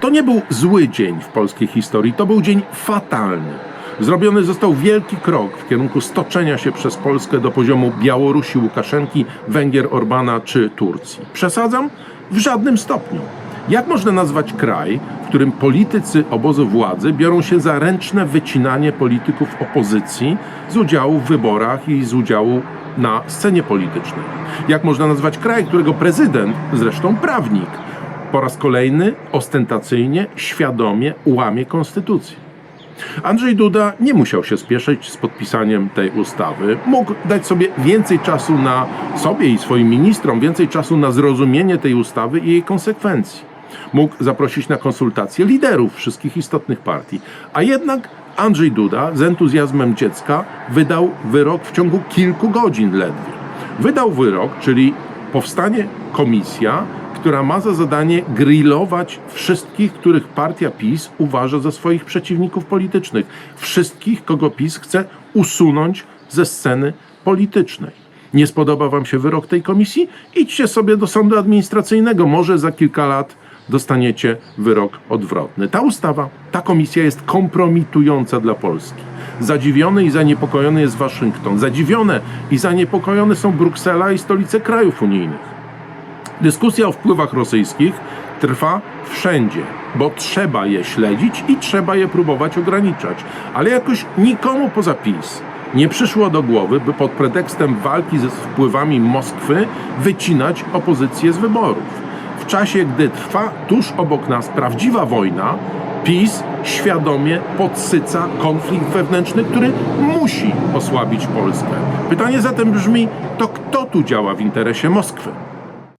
To nie był zły dzień w polskiej historii, to był dzień fatalny. Zrobiony został wielki krok w kierunku stoczenia się przez Polskę do poziomu Białorusi Łukaszenki, Węgier Orbana czy Turcji. Przesadzam? W żadnym stopniu. Jak można nazwać kraj, w którym politycy obozu władzy biorą się za ręczne wycinanie polityków opozycji z udziału w wyborach i z udziału na scenie politycznej? Jak można nazwać kraj, którego prezydent, zresztą prawnik, po raz kolejny ostentacyjnie, świadomie łamie konstytucję? Andrzej Duda nie musiał się spieszyć z podpisaniem tej ustawy. Mógł dać sobie więcej czasu na sobie i swoim ministrom, więcej czasu na zrozumienie tej ustawy i jej konsekwencji. Mógł zaprosić na konsultacje liderów wszystkich istotnych partii. A jednak Andrzej Duda z entuzjazmem dziecka wydał wyrok w ciągu kilku godzin ledwie. Wydał wyrok, czyli powstanie komisja, która ma za zadanie grillować wszystkich, których partia PiS uważa za swoich przeciwników politycznych. Wszystkich, kogo PiS chce usunąć ze sceny politycznej. Nie spodoba Wam się wyrok tej komisji? Idźcie sobie do sądu administracyjnego. Może za kilka lat dostaniecie wyrok odwrotny. Ta ustawa, ta komisja jest kompromitująca dla Polski. Zadziwiony i zaniepokojony jest Waszyngton. Zadziwione i zaniepokojone są Bruksela i stolice krajów unijnych. Dyskusja o wpływach rosyjskich trwa wszędzie, bo trzeba je śledzić i trzeba je próbować ograniczać. Ale jakoś nikomu poza PiS nie przyszło do głowy, by pod pretekstem walki ze wpływami Moskwy wycinać opozycję z wyborów. W czasie, gdy trwa tuż obok nas prawdziwa wojna, PiS świadomie podsyca konflikt wewnętrzny, który musi osłabić Polskę. Pytanie zatem brzmi, to kto tu działa w interesie Moskwy?